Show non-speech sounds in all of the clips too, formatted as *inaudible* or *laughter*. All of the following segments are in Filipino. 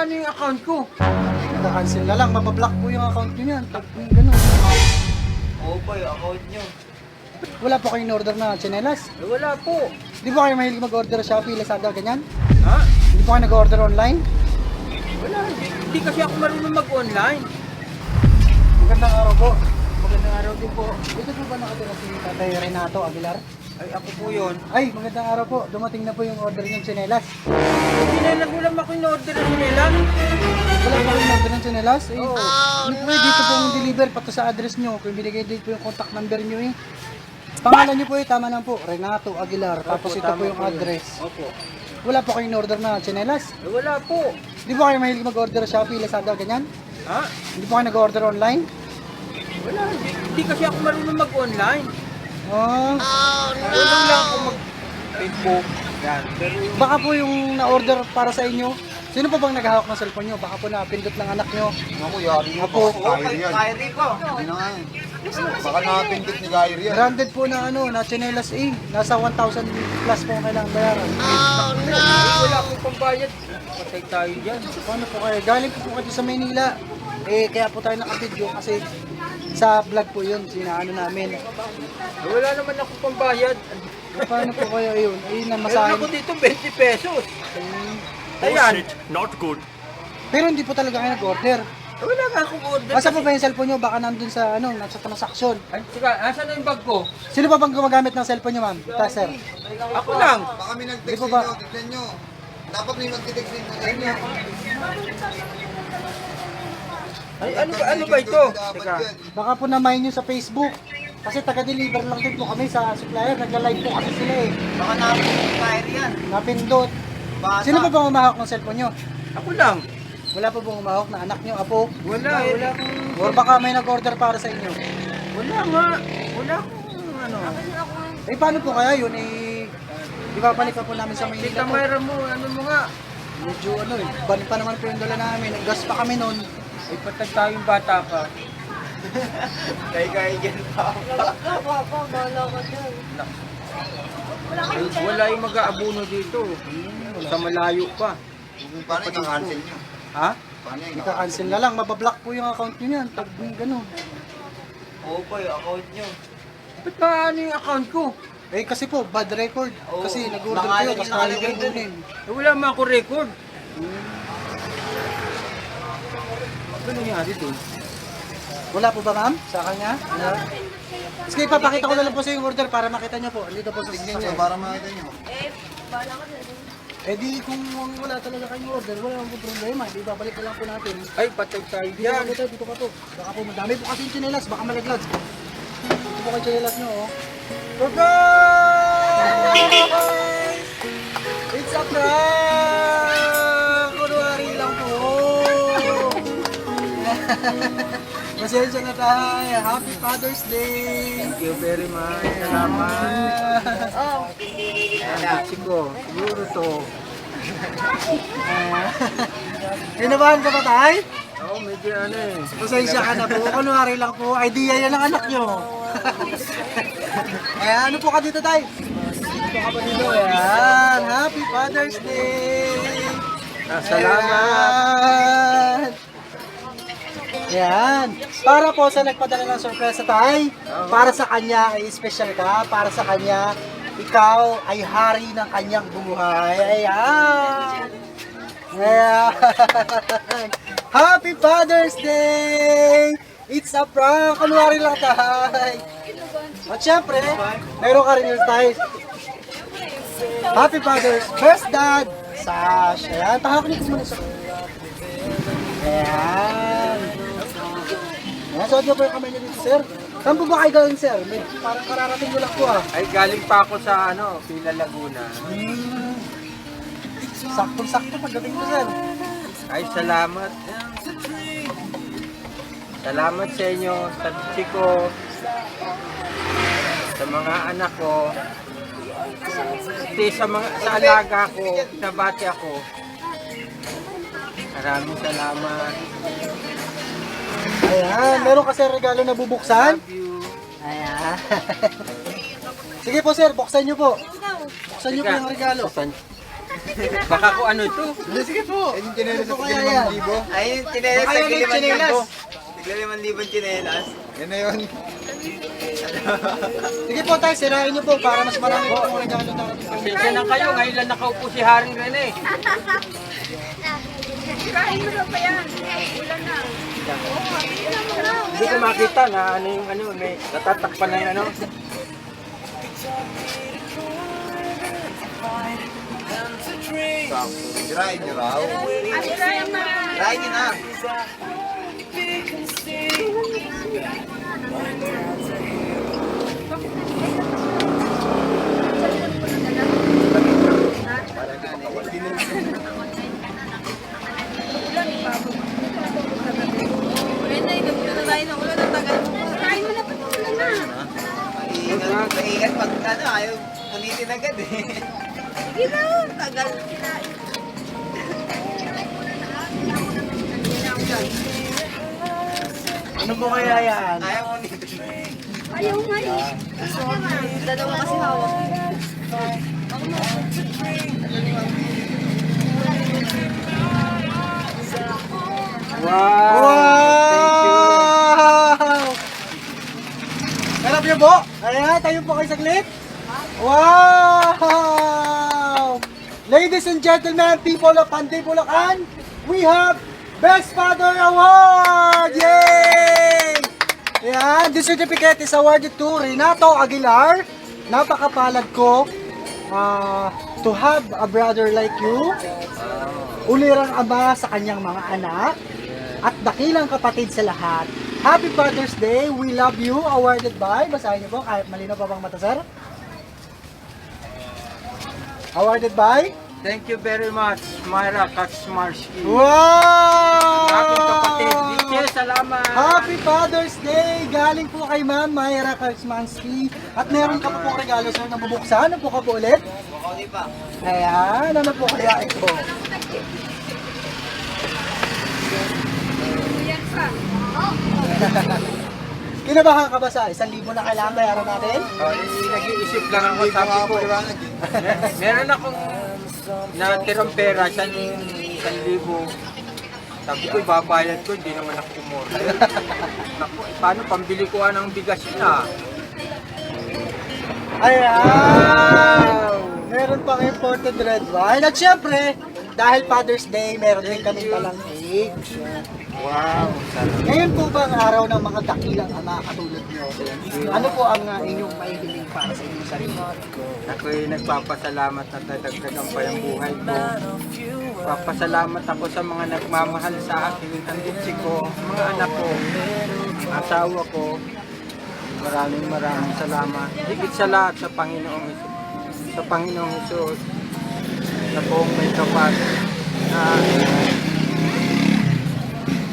paano yung account ko? Naka-cancel na lang, mabablock po yung account nyo yan. Pag yung ganun. Oo pa yung account nyo. Wala po kayong order na chinelas. Eh, wala po. Di ba kayo mahilig mag-order sa Shopee, Lazada, ganyan? Ha? Hindi po kayo nag-order online? Wala. Hindi, hindi kasi ako marunong mag-online. Magandang araw po. Magandang araw din po. Dito po ba nakatira si Tatay Renato Aguilar? Ay, ako po yun. Ay, magandang araw po. Dumating na po yung order ng chinelas. Sinilang wala ako yung order na sinilang. Wala pa kayong order ng chinelas? Eh, Oo. Po eh, dito po yung deliver, pati sa address nyo. Kung binigay dito po yung contact number nyo eh. Pangalan nyo po eh, tama lang po. Renato Aguilar. Tapos ito po yung yun. address. Opo. Wala po kayong order na chinelas. Eh, wala po. Di ba kayo mahilig mag-order sa Shopee, Lazada, ganyan? Ha? Hindi po kayo nag-order online? Wala. Hindi kasi ako marunong mag-online. Oh, Marunong lang ako mag-Facebook. Yan. Pero yung... baka po yung na-order para sa inyo. Sino pa bang naghahawak ng cellphone nyo? Baka po napindot ng anak nyo. Ako, yari mo. Apo. Baka Kyrie yan. Kyrie po. Na nga yan. Baka nakapindot ni Kyrie yan. Branded po na ano, na chinelas eh. Nasa 1,000 plus po ang kailangan bayaran. Eh, wala akong pambayad. Patay tayo dyan. Paano po kayo? Galing po po kayo sa Maynila. Eh, kaya po tayo nakabidyo kasi sa vlog po yun, sinaano namin. Wala naman akong pambayad. Eh, paano po kayo yun? Ayun na Meron masahin. ako dito 20 pesos. Oh Ayan. not good. Pero hindi po talaga kayo nag-order. Wala nga akong order. Asa po ba yung cellphone nyo? Baka nandun sa ano, nasa transaksyon. Ay, sige, asan na yung bag ko? Sino pa bang gumagamit ng cellphone nyo, ma'am? Ta, sir. Ako lang. Baka may nag-text po sa ba- inyo, tignan nyo. Dapat may mag-text din sa inyo. Ay, ano ba, ano ba ito? Teka. Baka po namayin nyo sa Facebook. Kasi taga-deliver lang din po kami sa supplier. Nagla-live po kasi sila eh. Baka namin yung Kyrie yan. Napindot. Bata. Sino pa bang umahawak ng cellphone nyo? Ako lang. Wala pa bang umahawak na anak nyo, apo? Wala, wala akong... Or baka may nag-order para sa inyo? Wala nga. Wala akong ano. Eh paano po kaya yun eh? Ibabalik pa po namin sa Maynila po. Tamara mo, ano mo nga. Medyo ano eh, ban pa naman po yung dala namin. Nag-gas pa kami noon. Ay, patag tayong bata pa. *laughs* Kay kay dyan pa. Ay, wala yung mag-aabuno dito. Sa malayo pa. Paano yung cancel nyo? Ha? Paano yung Ika-cancel na lang, mabablock po yung account nyo yan. Pag gano'n. Oo pa yung account nyo. Ba't ba ano yung account ko? Eh kasi po, bad record. Oo. Kasi nag-order kayo, tapos dun. kunin. Eh, wala man ako record. Ano nangyari doon? Wala po ba ma'am? Sa kanya? Wala. Sige, papakita ko na lang po sa yung order para makita nyo po. Andito po sa sasakyan. nyo para makita nyo. Eh di kung wala talaga kayong order, wala akong problema. Di babalik na lang po natin. Ay, patay tayo Dito po tayo, dito pa po. Baka po madami po kasi yung chinelas, baka malaglag. Dito po kayo chinelas nyo, oh. Surprise! It's a prank! *laughs* Pasensya na tayo. Happy Father's Day! Thank you very much. Salamat. Oh. Anak ko, siguro to. *laughs* Kinabahan ka ba tayo? Oo, medyo ano eh. Pasensya ka na po. Kunwari lang po. Idea yan ng anak nyo. *laughs* eh, ano po ka dito, tay? Dito ka ba dito? Ayan. Happy Father's Day! Ah, salamat. Ayan. Ayan. Para po sa nagpadala ng sorpresa tay, para sa kanya ay special ka, para sa kanya, ikaw ay hari ng kanyang buhay. Ayan. Ayan. *laughs* Happy Father's Day! It's a prank! Kunwari lang tay. At syempre, meron ka rin yung tay. Happy Father's Best Dad! Sash! Ayan, tahak niyo muna sa... Ayan. Suot niyo po yung kamay niyo dito, sir. Saan po ba kayo galing, sir? May, parang kararating ko lang po, ah. Ay, galing pa ako sa ano, Pila Laguna. Hmm. Saktong-sakto pagdating ko, sir. Ay, salamat. Salamat sa inyo, sa ko, sa mga anak ko, pati sa mga sa alaga ko, nabati ako. Maraming salamat. Ayan, meron kasi regalo na bubuksan. Ayan. *laughs* Sige po, sir, buksan niyo po. Buksan niyo po yung regalo. *laughs* Baka ko ano to. Sige po. Yung tinira sa Ano po kaya yan? 5,000. Ay, yung chinelas, Baka yan yung tagliman chinelas. libo. Libo chinelas. Yan na yun. *laughs* Sige po tayo, sirain niyo po para mas marami po ang regalo darating. Pasensya na kayo, ngayon lang nakaupo si Haring Rene. Kain mo na pa yan. Wala na. Hindi ko makita na ano yung ano, may natatakpan na yung ano. Sirain niyo raw. Ano na mga... Try nyo na. Kain mo na pa na. Maingat, maingat pag ano, ayaw punitin agad eh. Sige na. Tagal. Ano po kaya yan? Ayaw punitin. Ayaw nga eh. Dalawa kasi hawak. Wow! Wow! Harap niyo po. Ayan, tayo po kayo saglit. Wow! Ladies and gentlemen, people of Panday, Bulacan, we have Best Father Award! Yay! Ayan, this certificate is awarded to Renato Aguilar. Napakapalad ko ah, to have a brother like you. Ulirang ama sa kanyang mga anak at dakilang kapatid sa lahat. Happy Father's Day! We love you! Awarded by, basahin niyo po, kahit malino pa bang mata, sir? Awarded by? Thank you very much, Myra Kaczmarski. Wow! Aking kapatid, DJ, salamat! Happy Father's Day! Galing po kay Ma'am Myra Karsmansky. At meron ka po pong regalo, sir, na bubuksan. Ano po ka po ulit? Bukali pa. Ayan, ano po kaya ito? *laughs* Kinabahan ka ba sa isang libo na kailangan bayaran natin? Oh, nag-iisip lang ako, sabi ko, meron akong natirang pera, isang, isang libo. Sabi ko, babayad ko, hindi naman ako kumura. *laughs* Naku, eh, paano pambili ko ng bigas yun ah? Ayan! Meron pang imported red wine. At syempre, dahil Father's Day, meron din kami palang cake. Wow, sarap. Ngayon po ba ang araw ng mga dakilang ama katulad nyo? Ano po ang uh, inyong mahihiling para sa inyong sarili? Ako'y nagpapasalamat na dadagdagan pa yung buhay ko. Papasalamat ako sa mga nagmamahal sa akin, ang ditsi ko, mga anak ko, asawa ko. Maraming maraming salamat. Higit sa lahat sa Panginoong Isus. Sa Panginoong Isus na buong may kapat na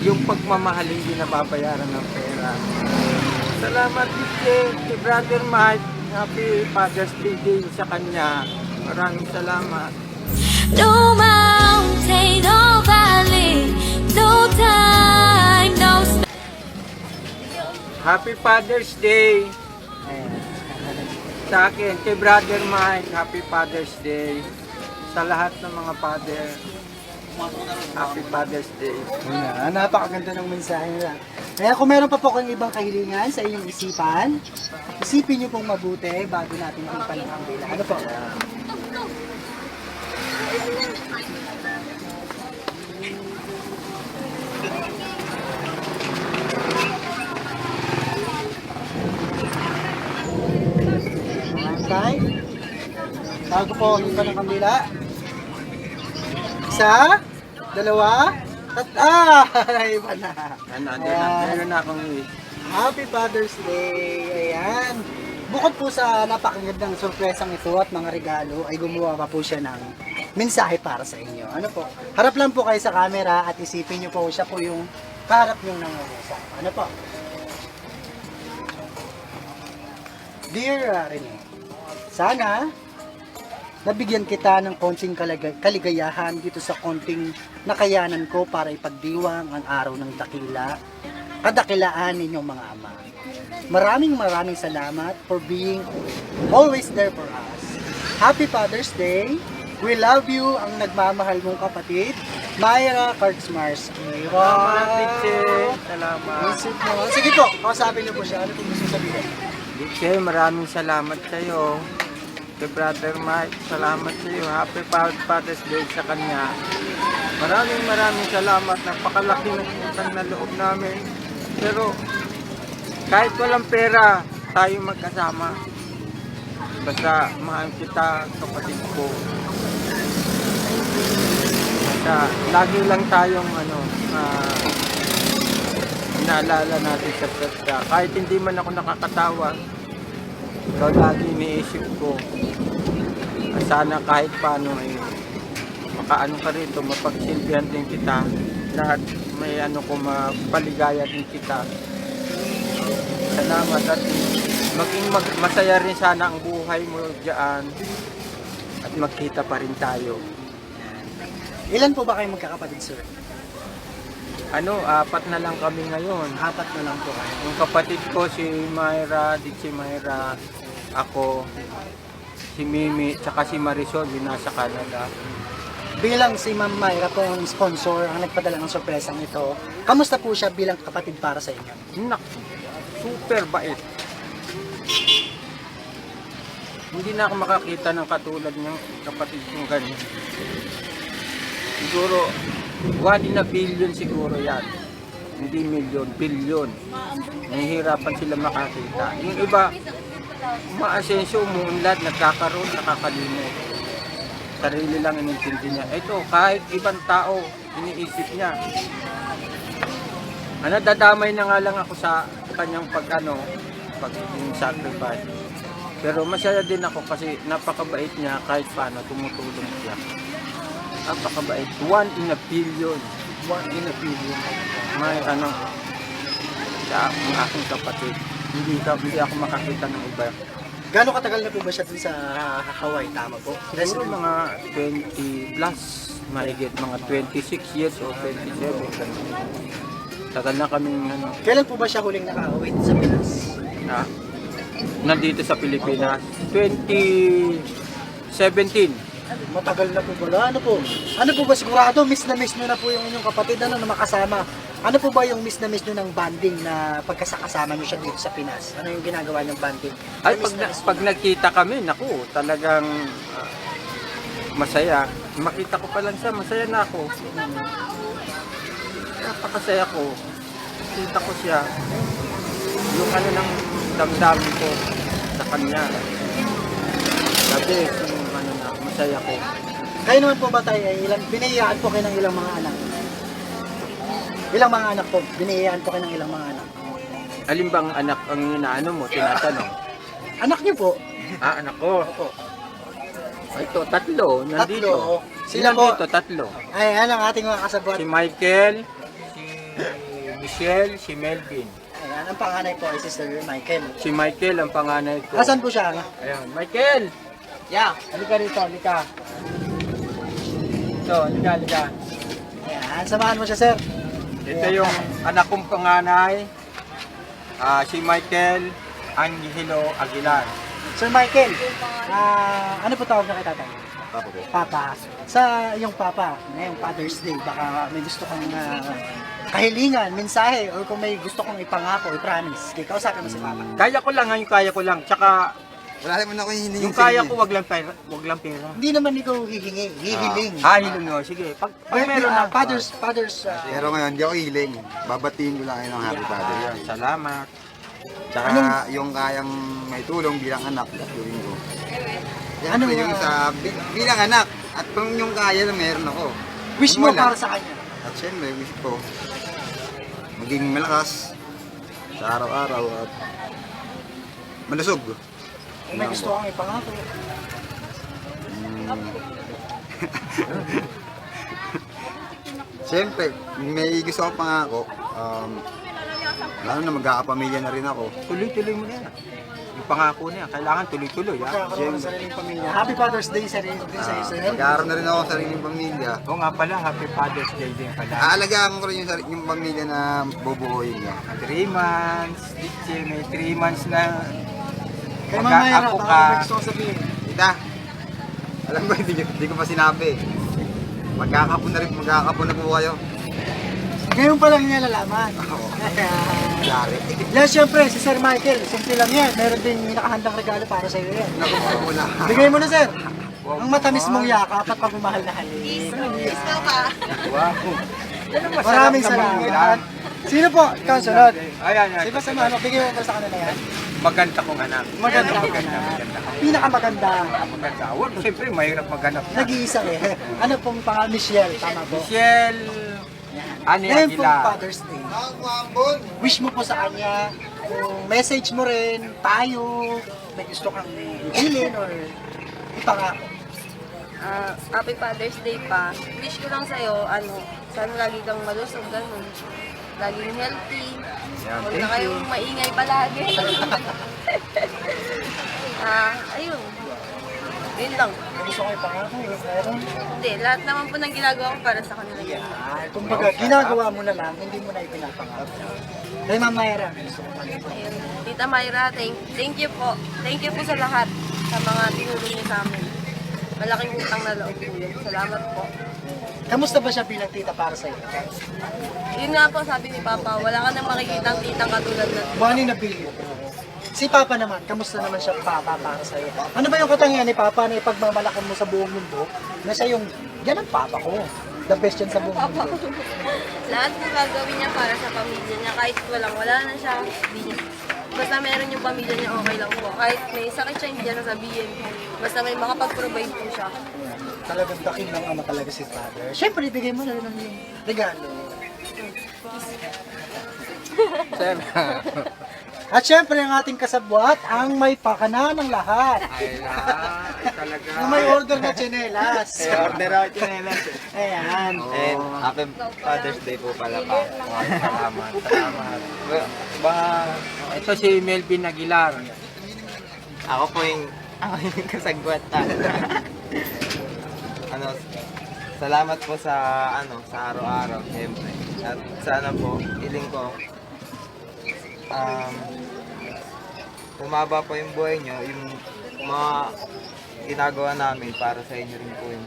yung pagmamahal hindi nababayaran ng pera. Salamat din kay Brother Mike. Happy Father's Day din sa kanya. Maraming salamat. No mountain, no valley, no time, no. Happy Father's Day! Sa akin, kay Brother Mike, Happy Father's Day. Sa lahat ng mga father, Happy Father's Day. Ayan, napakaganda ng mensahe nila. Kaya kung meron pa po kayong ibang kahilingan sa inyong isipan, isipin nyo pong mabuti bago natin ipan ang kambila. Ano po? Okay. Bago po ipan ang kambila. Isa, dalawa, tat ah, *laughs* iba na. Ano, ano na, meron na akong. Happy Father's Day! Ayan! Bukod po sa napakagandang sorpresang ito at mga regalo, ay gumawa pa po siya ng mensahe para sa inyo. Ano po? Harap lang po kayo sa camera at isipin niyo po siya po yung kaharap niyong nangungusap. Ano po? Dear uh, Rene, sana nabigyan kita ng konting kalaga- kaligayahan dito sa konting nakayanan ko para ipagdiwang ang araw ng dakila kadakilaan ninyong mga ama. Maraming maraming salamat for being always there for us. Happy Father's Day We love you, ang nagmamahal mong kapatid, Myra Kartsmarski. Salamat! Diche. Salamat. Visit mo. Sige po, kausapin niyo po siya. Ano po gusto sabihin? Diche, maraming salamat sa iyo. Kay Brother Mike, salamat sa iyo. Happy Father's Day sa kanya. Maraming maraming salamat. Napakalaki ng utang na loob namin. Pero kahit walang pera, tayo magkasama. Basta mahal kita, kapatid ko. Basta lagi lang tayong ano, ah, naalala natin sa pagka. Kahit hindi man ako nakakatawa, ikaw lagi iniisip ko. Ah, Sana kahit paano ay makaano ka rito, mapagsilbihan din kita. Lahat may ano ko, mapaligaya din kita. Salamat at maging mag, masaya rin sana ang buhay mo diyan at magkita pa rin tayo. Ilan po ba kayo magkakapatid, sir? Ano, apat na lang kami ngayon. Apat na lang po kayo. Yung kapatid ko si Myra, di si Myra, ako, si Mimi, tsaka si Marisol, yung nasa Canada. Bilang si Ma'am Myra po ang sponsor, ang nagpadala ng sorpresang ito, kamusta po siya bilang kapatid para sa inyo? Nak, super bait. Hindi na ako makakita ng katulad ng kapatid kong ganyan. Siguro, one in a billion siguro yan. Hindi million, billion. Nahihirapan sila makakita. Yung iba, umaasenso, umuunlad, nagkakaroon, nakakalimot. Sarili lang inintindi niya. Ito, kahit ibang tao, iniisip niya. Ano, dadamay na nga lang ako sa kanyang pag ano, pag sacrifice. Pero masaya din ako kasi napakabait niya kahit paano tumutulong siya. Napakabait. One in a billion. One in a billion. May ano, siya ang aking kapatid. Hindi, ka, hindi ako makakita ng iba. Gano'ng katagal na po ba siya dun sa Hawaii? Tama po? Siguro mga 20 plus, mahigit mga 26 years o 27. ganun. Tagal na kaming ano, Kailan po ba siya huling nakakawit sa Pinas? na nandito sa Pilipinas. 2017. Matagal na po ba? Ano po? Ano po ba sigurado? Miss na miss nyo na po yung inyong kapatid ano, na makasama. Ano po ba yung miss na miss nyo ng banding na pagkasakasama nyo siya dito sa Pinas? Ano yung ginagawa ng banding? Ay, Na-miss pag, na na, pag nagkita kami, naku, talagang ah, masaya. Makita ko pa lang siya, masaya na ako. Napakasaya ko. Kita ko siya. Yung ano ng damdamin ko sa kanya. Sabi, masaya ko. Kayo naman po ba tayo ay ilang, binayaan po kayo ng ilang mga anak? Ilang mga anak po? Binayaan po kayo ng ilang mga anak? Alin bang anak ang inaano mo, tinatanong? *laughs* Anak niyo po? Ah, anak ko. Opo. Ito, tatlo. Nandito. Tatlo. Sila po? dito, tatlo. Ay, ano ang ating mga kasabot? Si Michael, si Michelle, si Melvin. Ayan, ang panganay po ay si Sir Michael. Si Michael ang panganay ko. Asan po siya? Ayan, Michael! Yeah. Halika rito, halika. Ito, halika, halika. Ayan, samahan mo siya, sir. Ito yung anak kong panganay. Ah, si Michael Angelo Aguilar. Sir Michael, ah, ano po tawag niyo kay tatay? Papa ko. Papa. Sa iyong papa, ngayong Father's Day, baka may gusto kang ah, kahilingan, mensahe, or kung may gusto kong ipangako, i-promise. Kaya kausapin mo si Papa. Kaya ko lang, ngayon kaya ko lang. Tsaka, Wala naman ako hindi yung kaya ko, wag lang pera. Wag lang pera. Hindi naman ikaw hihingi, hihiling. Ah, hilong nyo. Sige, pag, pag Birthday, meron ah, na. Father's, Father's, ah, Pero ngayon, hindi ako hiling. Babatiin ko lang kayo ng happy father. Ayan, salamat. Tsaka Anong- yung kayang may tulong bilang anak, gagawin ko. Yan Anong, yung ah, sa bi- bilang anak. At kung yung kaya na meron ako. wish Kung mo wala, para sa kanya. At syempre, wish ko maging malakas sa araw-araw at malusog. Kung may gusto kang ipangako. *laughs* Siyempre, may gusto ko pangako. Um, lalo na magkakapamilya na rin ako. Tuloy-tuloy mo na yan. Yung pangako na yan, kailangan tuloy-tuloy. Ha? Magkakaroon ng sariling pamilya. Happy Father's Day sa rin sa iyo, sir. Magkakaroon na rin ako ng sariling pamilya. Oo nga pala, Happy Father's Day din pala. Aalagaan ko rin yung, sari- yung pamilya na bubuuin niya. 3 months, Diche, may 3 months na Kay Mama Mayra, baka ka. gusto kong sabihin. Tita, Alam ko, hindi, hindi ko pa sinabi. Magkakapon na rin, magkakapon na po kayo. Ngayon pa lang niya nalaman. Oo. *laughs* Yari. Yan, syempre, si Sir Michael, simple lang yan. Meron din nakahandang regalo para sa iyo yan. Naku, wala. Bigay mo na, Sir. Ang matamis mong yakap at pagmamahal na halik. Ka pa. Wow. Maraming salamat. Sino po? Ikaw ang sunod. Ayan, ayan. Sino sa mga bigay mo para sa kanila yan? Maganda kong anak. Maganda. Maganda, maganda. Pinakamaganda. Maganda. Well, siyempre, mahirap maghanap na. Nag-iisa eh. Ano pong pangalan? Michelle, tama po. Michelle Ani Ngayon pong Aguilar. Father's Day. Wish mo po sa kanya, kung message mo rin, tayo, may gusto kang bilhin or ipangako. Ah, happy Father's Day pa. Wish ko lang sa'yo, ano, sana lagi kang malusog, ganun. Laging healthy. Yan, Huwag na kayong maingay palagi. *laughs* ah, ayun. Yun lang. Gusto ko ipangako, eh, meron. Hindi, lahat naman po ng ginagawa ko para sa kanila. Ay, kumbaga, ginagawa mo na lang, hindi mo na ipinapangako. Kay Ma'am Mayra. Ayun. Tita Myra, thank, thank you po. Thank you po sa lahat sa mga tinulong niyo sa amin. Malaking utang na loob po yun. Salamat po. Kamusta ba siya bilang tita para sa iyo? Yun nga po sabi ni Papa, wala ka nang makikita ang titang katulad na Money na billion. Si Papa naman, kamusta naman siya Papa para sa iyo? Ano ba yung katangian ni Papa na ipagmamalakan mo sa buong mundo na siya yung, yan ang Papa ko. The best yan sa buong mundo. Lahat po gagawin niya para sa pamilya niya. Kahit walang wala na siya, hindi niya. Basta meron yung pamilya niya, okay lang po. Kahit may sakit siya, hindi niya nasabihin. Basta may makapag-provide po siya. Talagang daking ng ama talaga si Father. Siyempre, ibigay mo na rin yung regalo. Sir. At syempre, ang ating kasabwat, ang may pakana ng lahat. Ay, na, talaga. May order na tsinelas. Order ako chinelas. Ayan. And happy Father's Day po pala pa. Salamat, salamat. Ba, Ito si Melvin Aguilar. ako po yung, ako yung kasagwatan. *laughs* ano, salamat po sa, ano, sa araw-araw, siyempre. At sana po, iling ko, um, umaba po yung buhay nyo, yung mga ginagawa namin para sa inyo rin po yun.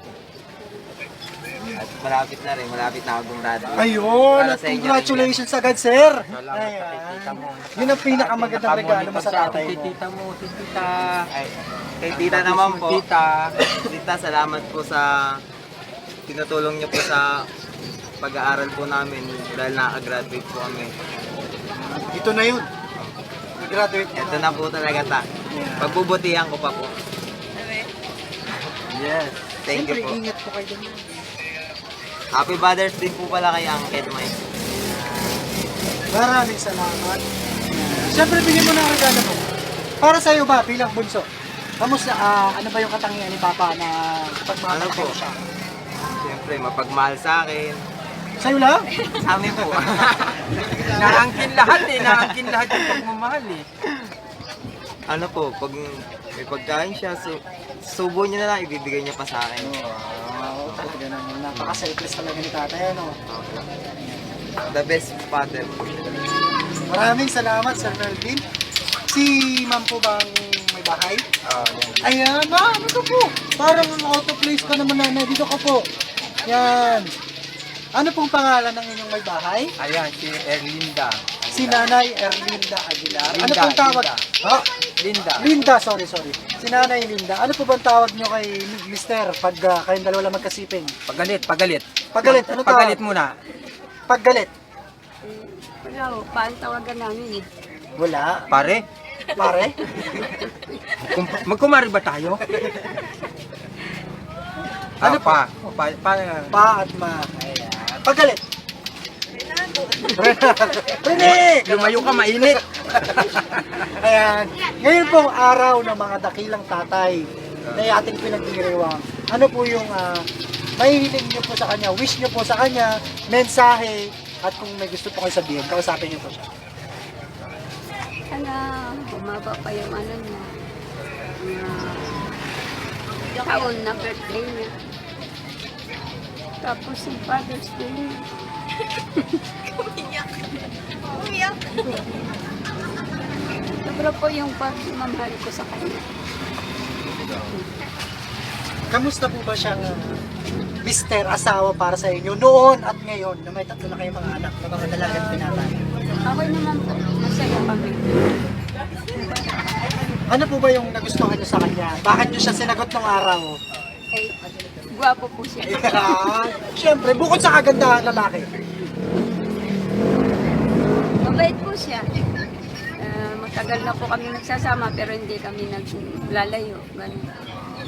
At malapit na rin, malapit na ako graduate. Ayun, Para at sa inyo congratulations agad, sir. Salamat sa kay tita Ayan. mo. Yun ang pinakamagandang regalo mo sa tatay mo. tita mo, si tita. Ay, kay tita naman po. Tita. Tita, salamat po sa tinutulong niyo po sa pag-aaral po namin dahil nakagraduate po kami. Ito na yun. Graduate Ito na po talaga ta. Pagbubutihan ko pa po. Yes. Thank Siyempre, you po. ingat po kayo dun. Happy Father's Day po pala kay Uncle Mike. Maraming salamat. Siyempre, bigyan mo na ang regalo mo. Para sa iyo ba, bilang bunso? Kamusta, ah, ano ba yung katangian ni Papa na pagmamahal Ano po? ko siya? Siyempre, mapagmahal sa akin. Sa'yo lang? Sa amin po. *laughs* Naangkin lahat eh. Naangkin lahat yung pagmamahal eh. ano po, pag may pagkain siya, su subo niya na lang, ibibigay niya pa sa akin. Talaga naman. Napaka-selfless talaga ni tatay, ano? The best father. Maraming salamat, Sir Melvin. Si ma'am po bang may bahay? Oh, Ayan, ma'am, ito po. Parang auto place ka naman nanay. Dito ka po. Yan. Ano pong pangalan ng inyong may bahay? Ayan, si Erlinda. Si Nanay Erlinda Aguilar. ano Linda, pong tawag? Linda. Ha? Linda. Linda, sorry, sorry. Si Nanay Linda. Ano po bang tawag nyo kay Mister pag uh, kayong dalawa lang magkasiping? Pagalit, pagalit. Paggalit, ano tawag? Pagalit muna. Paggalit. Wala po, paano tawagan namin eh? Wala. Pare, Pare? kum- magkumari ba tayo? Ano pa? Pa, pa, Pa at ma. Ayan. Paggalit. Rene! lumayo ka mainit. *laughs* Ayan. Ngayon pong araw ng mga dakilang tatay na ating pinagdiriwang. Ano po yung uh, mahihiling nyo po sa kanya, wish nyo po sa kanya, mensahe, at kung may gusto po kayo sabihin, kausapin nyo po siya. Sana bumaba pa yung ano niya. Uh, taon na birthday niya. Tapos yung Father's Day niya. Umiyak. Umiyak. Sobra po yung pagmamahal ko sa kanya. Kamusta po ba siyang ah, mister, asawa para sa inyo noon at ngayon na may tatlo na kayong mga anak na mga dalagang pinatay? Okay naman po. Masaya kami. Ano po ba yung nagustuhan niyo sa kanya? Bakit niyo siya sinagot ng araw? Eh, gwapo po siya. *laughs* Siyempre, bukod sa kagandahan lalaki. Mabait po siya. Ah, matagal na po kami nagsasama pero hindi kami naglalayo. Ganun.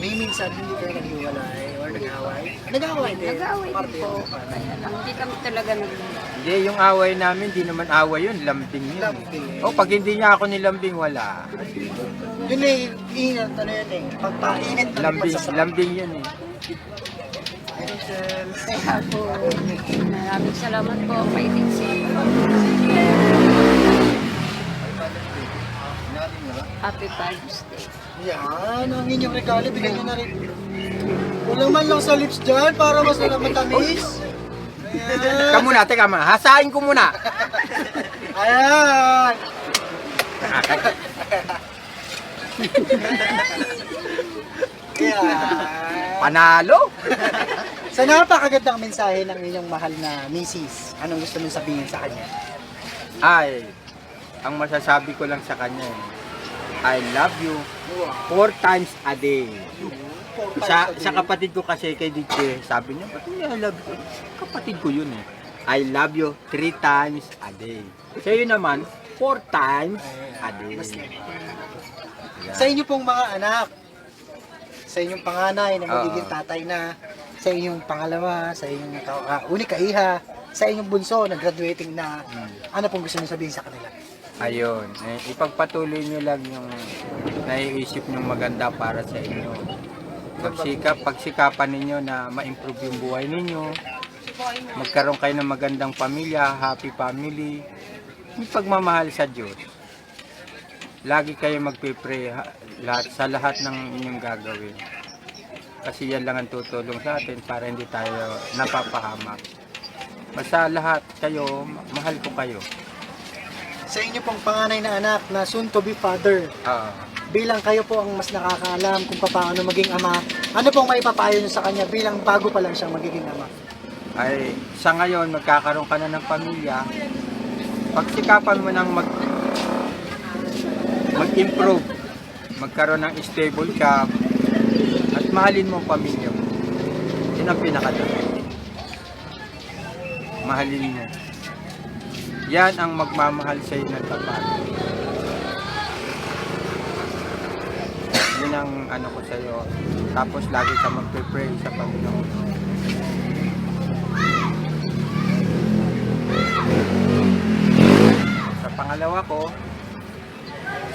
May minsan hindi kayo naghiwalay or nag-away. Nag-away din. Nag-away din po. Kaya lang, hindi kami talaga naglalayo. Hindi, yung away namin, di naman away yun, lambing yun. Lambing. O, pag hindi niya ako nilambing, wala. Yun eh, init, ano yun eh. Pagpainit ng Lambing, lambing yun eh. Kaya po, maraming salamat po kay Dixie. Happy Father's Day. Yan, ang inyong regalo, bigyan nyo na rin. Kulang man lang sa lips dyan para mas na matamis. Ayan. Teka muna, teka muna. Hasain ko muna. Ayan. Ayan. Panalo. Sa napakagandang mensahe ng inyong mahal na misis, anong gusto mong sabihin sa kanya? Ay, ang masasabi ko lang sa kanya eh, I love you four times a day. Sa, sa kapatid ko kasi kay DJ, sabi niya, ba't niya I love you? Kapatid ko yun eh. I love you three times a day. Sa iyo naman, four times a day. Sa inyo pong mga anak, sa inyong panganay na magiging tatay na, sa inyong pangalawa, sa inyong ka- ah, uni kaiha, sa inyong bunso na graduating na, ano pong gusto niyo sabihin sa kanila? Ayun, eh, ipagpatuloy niyo lang yung naiisip niyong maganda para sa inyo. Pagsikap, pagsikapan ninyo na ma-improve yung buhay ninyo. Magkaroon kayo ng magandang pamilya, happy family. May pagmamahal sa Diyos. Lagi kayo magpipray ha- lahat, sa lahat ng inyong gagawin. Kasi yan lang ang tutulong sa atin para hindi tayo napapahamak. Basta lahat kayo, ma- mahal ko kayo. Sa inyo pong panganay na anak na soon to be father, Ah. bilang kayo po ang mas nakakaalam kung paano maging ama, ano pong maipapayo niyo sa kanya bilang bago pa lang siyang magiging ama? ay sa ngayon magkakaroon ka na ng pamilya. Pagsikapan mo ng mag mag-improve. Magkaroon ng stable job. At mahalin mo ang pamilya mo. Yun ang pinakadapat mahalin mo yan ang magmamahal sa iyo ng tapat. Yun ang ano ko sa iyo tapos lagi ka magpe-pray sa Panginoon. Sa pangalawa ko,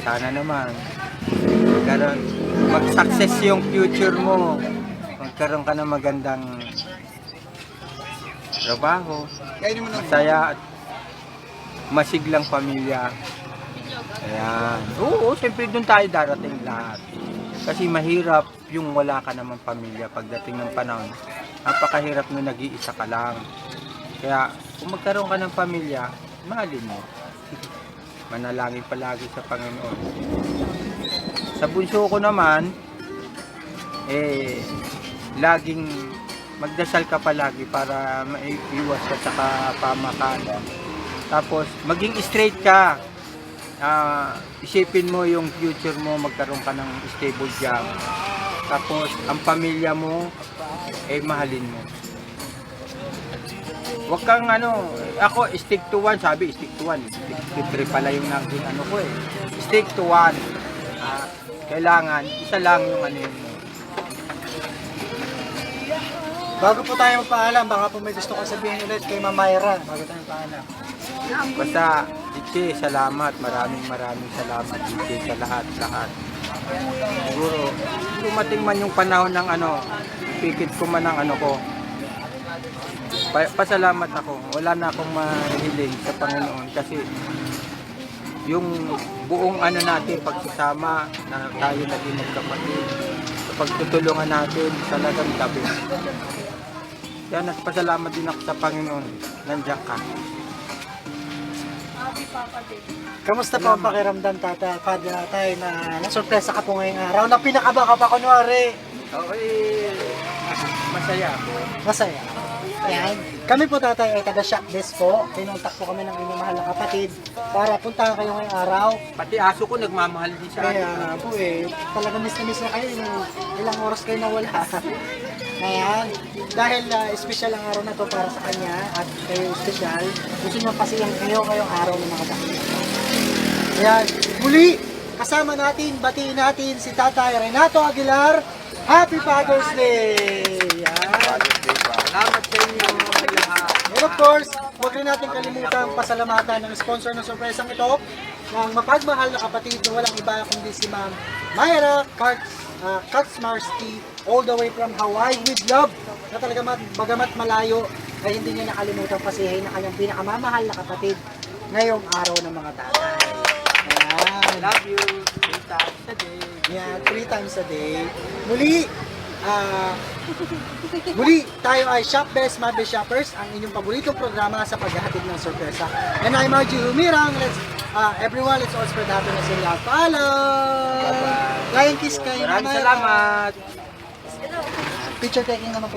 sana naman magkaroon, mag-success yung future mo. Magkaroon ka ng magandang trabaho, masaya at masiglang pamilya. Ayan. Oo, siyempre doon tayo darating lahat. Kasi mahirap yung wala ka naman pamilya pagdating ng panahon. Napakahirap nung nag-iisa ka lang. Kaya kung magkaroon ka ng pamilya, mahalin mo. *laughs* Manalangin palagi sa Panginoon. Sa bunso ko naman, eh, laging magdasal ka palagi para maiiwas ka sa pamakan. Tapos, maging straight ka. Ah, isipin mo yung future mo, magkaroon ka ng stable job. Tapos, ang pamilya mo, eh, mahalin mo. Huwag kang ano, ako stick to one, sabi stick to one. Stick to three pala yung naging ano ko eh. Stick to one. Ah, kailangan, isa lang yung ano yun. Bago po tayo magpaalam, baka po may gusto kong sabihin ulit kay Ma'am bago tayo magpaalam. Basta, Ichi, salamat. Maraming maraming salamat, Ichi, sa lahat, lahat. Siguro, dumating man yung panahon ng ano, pikit ko man ang ano ko. Pa- pasalamat ako. Wala na akong mahiling sa Panginoon kasi yung buong ano natin, pagsasama na tayo naging magkapatid, sa pagtutulungan natin, talagang tabi. Kaya nagpasalamat din ako sa Panginoon. Nandiyan ka. Kamusta po ang pakiramdam tata, Father Tay, na nasurpresa ka po ngayong araw na pinakaba ka pa kunwari Okay, masaya ako. Masaya. Ayan. Kami po tatay ay taga Shop Desk po. Pinuntak po kami ng inyong mahal na kapatid para puntahan kayo ngayong araw. Pati aso ko nagmamahal din sa Kaya akin. nga po eh, talaga miss na miss na kayo. Ilang, ilang oras kayo nawala. Ayan. Dahil uh, special ang araw na to para sa kanya at kayo special, gusto nyo pasiyang kayo ngayong araw ng mga bakit. Ayan. Muli, kasama natin, batiin natin si Tatay Renato Aguilar. Happy Father's Day! Ayan. Salamat sa inyo. And of course, huwag rin natin kalimutan pasalamatan ng sponsor ng sorpresang ito ng mapagmahal na kapatid na walang iba kundi si Ma'am Mayra Karts, uh, Kartsmarski all the way from Hawaii with love na talaga mat, bagamat malayo ay hindi niya nakalimutan pasihin ang kanyang pinakamamahal na kapatid ngayong araw ng mga tatay. Ayan. Love you. Three times a day. Yeah, three times a day. Muli, ah, muli, tayo ay Shop Best Mabe Shoppers, ang inyong paboritong programa sa paghahatid ng sorpresa. And I'm RG Humirang. Let's, ah, everyone, let's all spread happiness in love. Paalam! Flying kiss kay Maraming Mama. salamat. Picture taking naman po.